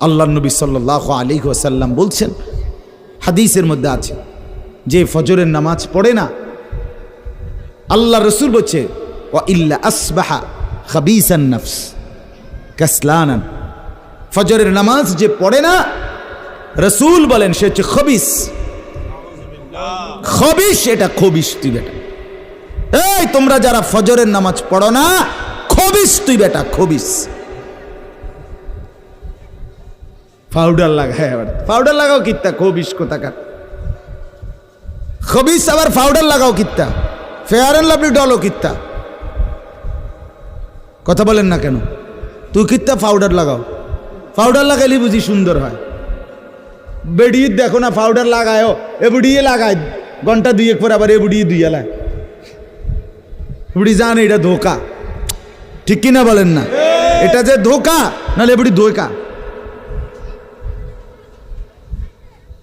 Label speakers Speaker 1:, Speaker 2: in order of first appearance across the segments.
Speaker 1: আল্লাহ নবী সাল্লাহ আলী ওসাল্লাম বলছেন, হাদিসের মধ্যে আছে, যে ফজরের নামাজ পড়ে না আল্লাহ রসুল বলছে ও ইল্লা আসবাহা খাবিসান নফস, কাসলানান। ফজরের নামাজ যে পড়ে না, রসুল বলেন সে হচ্ছে খবিস। খবিস এটা খবিস তুই বেটা। এই তোমরা যারা ফজরের নামাজ পড়ো না, খবিস তুই বেটা, খবিস। পাউডার লাগা হ্যাঁ এবার পাউডার লাগাও কিত্তা খবিস কোথাকার। খবিস আবার পাউডার লাগাও কিত্তা ফেয়ার অ্যান্ড লাভলি ডলও কিত্তা। কথা বলেন না কেন? তুই কিত্তা পাউডার লাগাও। পাউডার লাগাইলে বুঝি সুন্দর হয়। বেড়িয়ে দেখো না পাউডার লাগায়ও এ বুড়িয়ে লাগায়। ঘণ্টা দুইয়েক পর আবার এ বুড়িয়ে দুইয়ে বুড়ি জান এটা ধোকা। ঠিক কিনা বলেন না? এটা যে ধোকা নাহলে বুড়ি ধোকা।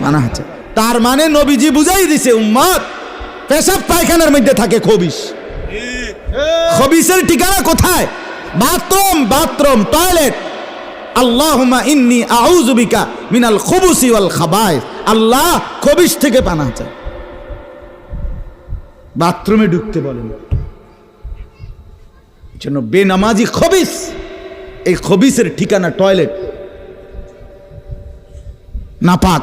Speaker 1: পানাহা চাই তার মানে নবীজি বুঝাই দিছে উম্মত পেশাব পায়খানার মধ্যে থাকে খবিস খবিসের ঠিকানা কোথায়? Bathroom bathroom, toilet. আল্লাহুমা ইন্নি আউযুবিকা মিনাল খুবুসি ওয়াল খাবায়েস। আল্লাহ খবিস থেকে পানা চাই বাথরুমে ঢুকতে বলেন। জন্য বেনামাজি খবিস এই খবিসের ঠিকানা টয়লেট। নাপাক।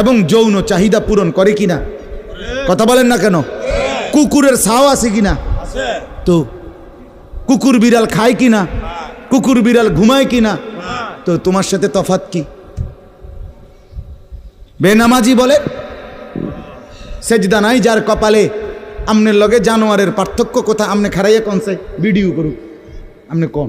Speaker 1: এবং যৌন চাহিদা পূরণ করে কিনা? কথা বলেন না কেন? কুকুরের ছাও আছে কিনা? তো কুকুর বিড়াল খায় কিনা? কুকুর বিড়াল ঘুমায় কিনা? তো তোমার সাথে তফাত কি? বেনামাজি বলে সেজদা নাই যার কপালে আমনের লগে জানোয়ারের পার্থক্য কোথা? আমনে খারাইয়া কনসে ভিডিও করুক। আমনে কোন?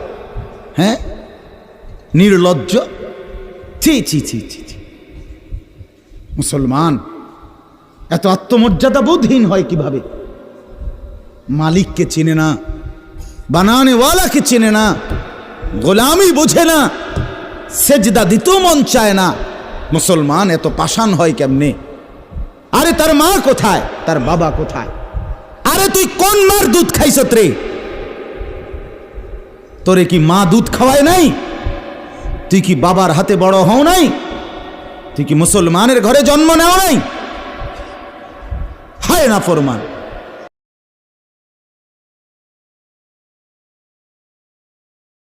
Speaker 1: হ্যাঁ? নির্লজ্জ? ছি ছি ছি ছি ছি। মুসলমান, এত আত্মমর্যাদা বোধহীন হয় কীভাবে? মালিককে চেনে না, বানানেওয়ালাকে চেনে না, গোলামি বোঝে না, সেজদা দিতেও মন চায় না। মুসলমান, এত পাষাণ হয় কেমনে? আরে তার মা কোথায়? তার বাবা কোথায়? আরে তুই কোন মার দুধ খাইছত রে তোরে কি মা দুধ খাওয়ায় নাই? তুই কি বাবার হাতে বড় হও নাই? তুই কি মুসলমানের ঘরে জন্ম নেও নাই? হায় না ফরমান।